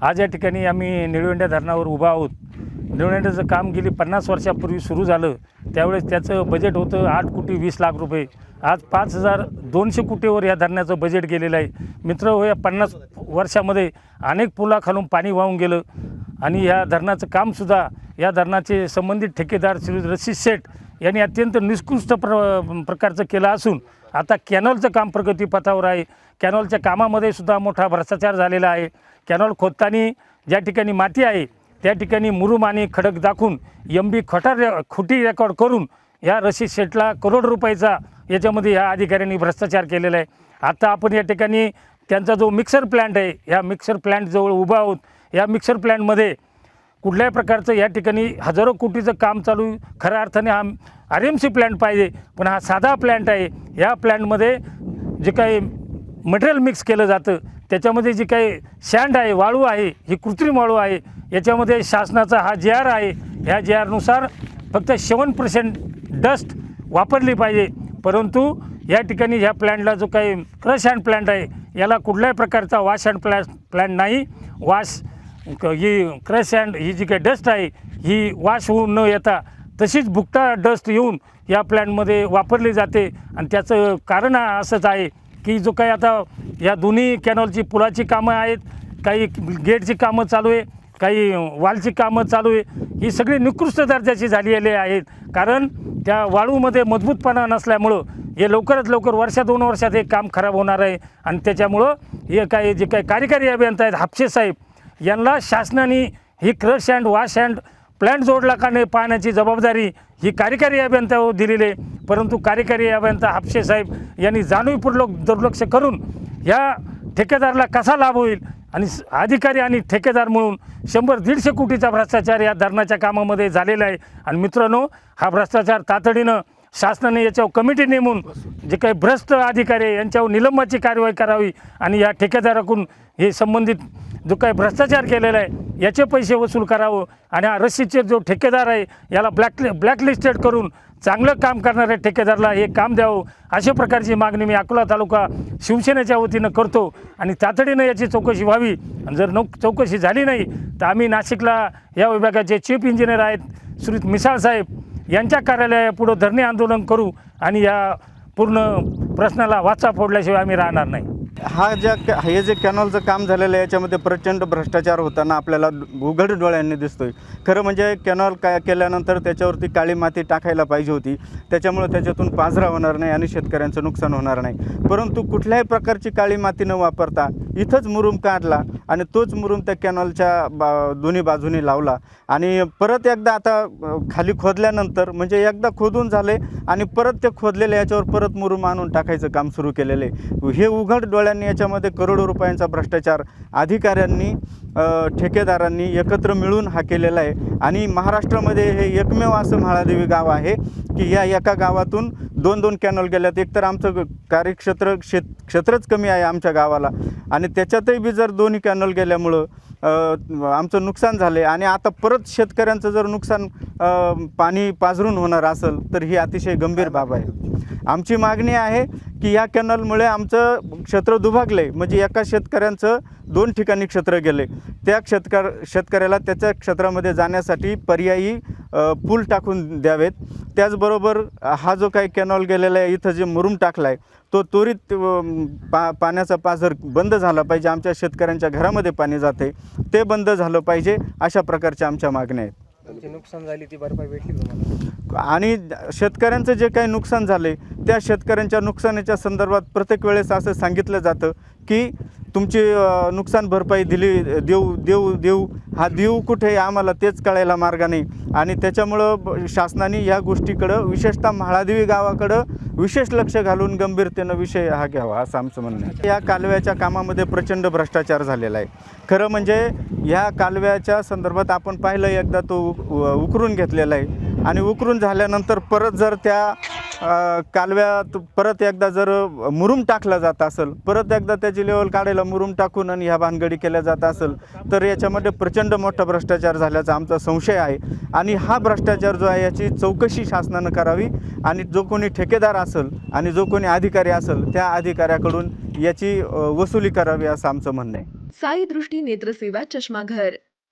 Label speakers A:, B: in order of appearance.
A: आज या ठिकाणी आम्ही निळवंड्या धरणावर उभा आहोत. निळवंड्याचं काम गेली पन्नास वर्षापूर्वी सुरू झालं. त्यावेळेस त्याचं बजेट होतं आठ कोटी वीस लाख रुपये. आज पाच हजार दोनशे कोटीवर या धरणाचं बजेट गेलेलं आहे. मित्र हो या पन्नास वर्षामध्ये अनेक पुलाखालून पाणी वाहून गेलं आणि या धरणाचं कामसुद्धा या धरणाचे संबंधित ठेकेदार श्री रशीद शेठ यांनी अत्यंत निष्कृष्ट प्र प्रकारचं केलं असून आता कॅनॉलचं काम प्रगतीपथावर आहे. कॅनॉलच्या कामामध्ये सुद्धा मोठा भ्रष्टाचार झालेला आहे. कॅनॉल खोदताना ज्या ठिकाणी माती आहे त्या ठिकाणी मुरुम आणि खडक दाखवून एम बी खोटा रे खोटी रेकॉर्ड करून या रशीद शेटला करोड रुपयाचा याच्यामध्ये ह्या अधिकाऱ्यांनी भ्रष्टाचार केलेला आहे. आता आपण या ठिकाणी त्यांचा जो मिक्सर प्लॅन्ट आहे या मिक्सर प्लॅन्टजवळ उभा आहोत. या मिक्सर प्लॅन्टमध्ये कुठल्याही प्रकारचं या ठिकाणी हजारो कोटीचं काम चालू खऱ्या अर्थाने हा आर एम सी प्लॅन्ट पाहिजे. पण हा साधा प्लॅन्ट आहे. या प्लॅन्टमध्ये जे काही मटेरियल मिक्स केलं जातं त्याच्यामध्ये जी काही सँड आहे वाळू आहे ही कृत्रिम वाळू आहे याच्यामध्ये शासनाचा हा जे आर आहे. ह्या जे आरनुसार फक्त सेवन पर्सेंट डस्ट वापरली पाहिजे. परंतु या ठिकाणी ह्या प्लॅन्टला जो काही क्रश अँड प्लॅन्ट आहे याला कुठल्याही प्रकारचा वॉश अँड प्लॅ प्लॅन्ट नाही. वॉश क- ही क्रश अँड ही जी काही डस्ट आहे ही वॉश होऊन न येता तशीच भुकटा डस्ट येऊन या प्लॅनमध्ये वापरली जाते. आणि त्याचं कारण असंच आहे की जो काही आता या दोन्ही कॅनॉलची पुलाची कामं आहेत काही गेटची कामं चालू आहे काही वालची कामं चालू आहे ही सगळी निकृष्ट दर्जाची झालेली आहेत. कारण त्या वाळूमध्ये मजबूतपणा नसल्यामुळं हे लवकरात लवकर वर्षा दोन वर्षात हे काम खराब होणार आहे. आणि त्याच्यामुळं हे काही जे काही कार्यकारी अभियंता आहेत हापशे साहेब यांना शासनाने ही crush and wash and plant जोडला का नाही पाहण्याची जबाबदारी ही कार्यकारी अभियंत्यावर दिलेली आहे. परंतु कार्यकारी अभियंता हापशे साहेब यांनी जाणीवपूर्वक दुर्लक्ष करून या ठेकेदाराला कसा लाभ होईल आणि अधिकारी आणि ठेकेदार म्हणून शंभर दीडशे कोटीचा भ्रष्टाचार या धरणाच्या कामामध्ये झालेला आहे. आणि मित्रांनो हा भ्रष्टाचार तातडीनं शासनाने याच्यावर कमिटी नेमून जे काही भ्रष्ट अधिकारी आहे यांच्यावर निलंबाची कारवाई करावी आणि या ठेकेदाराकडून हे संबंधित जो काही भ्रष्टाचार केलेला आहे याचे पैसे वसूल करावं आणि हा रशीदचे जो ठेकेदार आहे याला ब्लॅक ब्लॅकलिस्टेड करून चांगलं काम करणाऱ्या ठेकेदाराला हे काम द्यावं अशा प्रकारची मागणी मी अकोला तालुका शिवसेनेच्या वतीनं करतो आणि तातडीनं याची चौकशी व्हावी. आणि जर नौ चौकशी झाली नाही तर आम्ही नाशिकला या विभागाचे चीफ इंजिनियर आहेत श्री मिसाळ साहेब यांच्या कार्यालयापुढं धरणे आंदोलन करू आणि या पूर्ण प्रश्नाला वाचा फोडल्याशिवाय आम्ही राहणार नाही.
B: हा ज्या कॅ- हे जे कॅनॉलचं काम झालेलं आहे याच्यामध्ये प्रचंड भ्रष्टाचार होताना आपल्याला उघड डोळ्यांनी दिसतोय. खरं म्हणजे कॅनॉल काय केल्यानंतर त्याच्यावरती काळी माती टाकायला पाहिजे होती. त्याच्यामुळे त्याच्यातून पाजरा होणार नाही आणि शेतकऱ्यांचं नुकसान होणार नाही. परंतु कुठल्याही प्रकारची काळी माती न वापरता इथंच मुरुम काढला आणि तोच मुरुम त्या कॅनॉलच्या बा दोन्ही बाजूनी लावला. आणि परत एकदा आता खाली खोदल्यानंतर म्हणजे एकदा खोदून झाले आणि परत ते खोदलेले याच्यावर परत मुरुम आणून टाकायचं काम सुरू केलेलं आहे. हे उघड डोळ्यांनी याच्यामध्ये करोडो रुपयांचा भ्रष्टाचार अधिकाऱ्यांनी ठेकेदारांनी एकत्र मिळून हा केलेला आहे. आणि महाराष्ट्रामध्ये हे एकमेव असं म्हाळादेवी गाव आहे की या एका गावातून दोन दोन कॅनॉल गेल्यात. एकतर आमचं कार्यक्षेत्र क्षेत क्षेत्रच कमी आहे आमच्या गावाला. आणि त्याच्यातही बी जर दोन्ही कॅनॉल गेल्यामुळं आमचं नुकसान झालं आहे आणि आता परत शेतकऱ्यांचं जर नुकसान पाणी पाझरून होणार असेल तर ही अतिशय गंभीर बाब आहे. आमची मागणी आहे की या कॅनलमुळे आमचं क्षेत्र दुभागलं आहे म्हणजे एका शेतकऱ्यांचं दोन ठिकाणी क्षेत्र गेले त्या शेतकर शेतकऱ्याला त्याच्या क्षेत्रामध्ये जाण्यासाठी पर्यायी पूल टाकून द्यावेत. त्याचबरोबर हा जो काही कॅनॉल गेलेला आहे इथं जे मुरुम टाकला आहे तो त्वरित पा पाण्याचा पाझर बंद झाला पाहिजे. आमच्या शेतकऱ्यांच्या घरामध्ये पाणी जाते. ते बंद झालं पाहिजे अशा प्रकारच्या आमच्या मागण्या आहेत.
C: नुकसान झाली ती भरपाई भेटली तुम्हाला?
B: आणि शेतकऱ्यांचं जे काही नुकसान झाले त्या शेतकऱ्यांच्या नुकसानीच्या संदर्भात प्रत्येक वेळेस असं सांगितलं जातं की तुमची नुकसान भरपाई दिली देऊ देऊ देऊ. हा देऊ कुठे आहे आम्हाला तेच कळायला मार्ग नाही. आणि त्याच्यामुळं ब- शासनाने या गोष्टीकडं विशेषतः म्हाळादेवी गावाकडं विशेष लक्ष घालून गंभीरतेनं विषय हा घ्यावा असं आमचं म्हणणं आहे. या कालव्याच्या कामामध्ये प्रचंड भ्रष्टाचार झालेला आहे. खरं म्हणजे ह्या कालव्याच्या संदर्भात आपण पाहिलं एकदा तो उ- उकरून घेतलेला आहे. आणि उकरून झाल्यानंतर परत जर त्या कालव्यात परत एकदा जर मुरुम टाकला जात असेल परत एकदा त्याची लेवल काढायला मुरुम टाकून आणि ह्या भानगडी केल्या जात असेल तर याच्यामध्ये प्रचंड मोठा भ्रष्टाचार झाल्याचा आमचा संशय आहे. आणि हा भ्रष्टाचार जो आहे याची चौकशी शासनानं करावी आणि जो कोणी ठेकेदार असेल आणि जो कोणी अधिकारी असेल त्या अधिकाऱ्याकडून याची वसुली करावी असं आमचं म्हणणं आहे.
D: साई दृष्टी नेत्रसेवा चष्माघर.